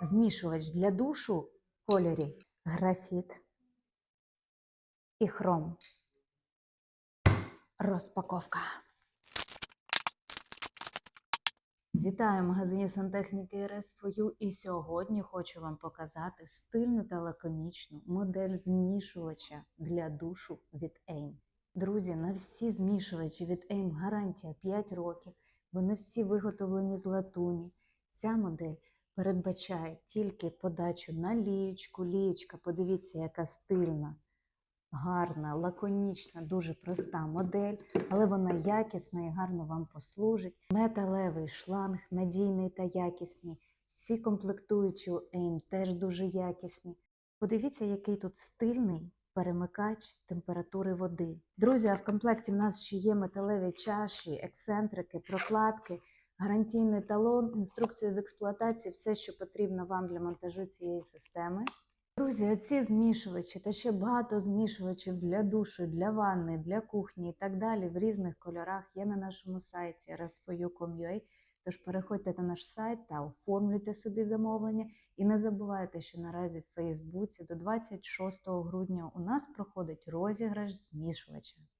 змішувач для душу в кольорі графіт і хром. Розпаковка. Вітаю в магазині сантехніки РСФОЮ і сьогодні хочу вам показати стильну та лаконічну модель змішувача для душу від AIM. Друзі, на всі змішувачі від AIM гарантія 5 років. Вони всі виготовлені з латуні. Ця модель передбачає тільки подачу на лієчку. Лієчка, подивіться, яка стильна, гарна, лаконічна, дуже проста модель, але вона якісна і гарно вам послужить. Металевий шланг, надійний та якісний. Всі комплектуючі у AIM теж дуже якісні. Подивіться, який тут стильний перемикач температури води. Друзі, а в комплекті в нас ще є металеві чаші, ексцентрики, прокладки, гарантійний талон, інструкція з експлуатації, все, що потрібно вам для монтажу цієї системи. Друзі, оці змішувачі та ще багато змішувачів для душу, для ванни, для кухні і так далі в різних кольорах є на нашому сайті rasfoyu.com.ua. Тож переходьте на наш сайт та оформлюйте собі замовлення. І не забувайте, що наразі в Фейсбуці до 26 грудня у нас проходить розіграш змішувача.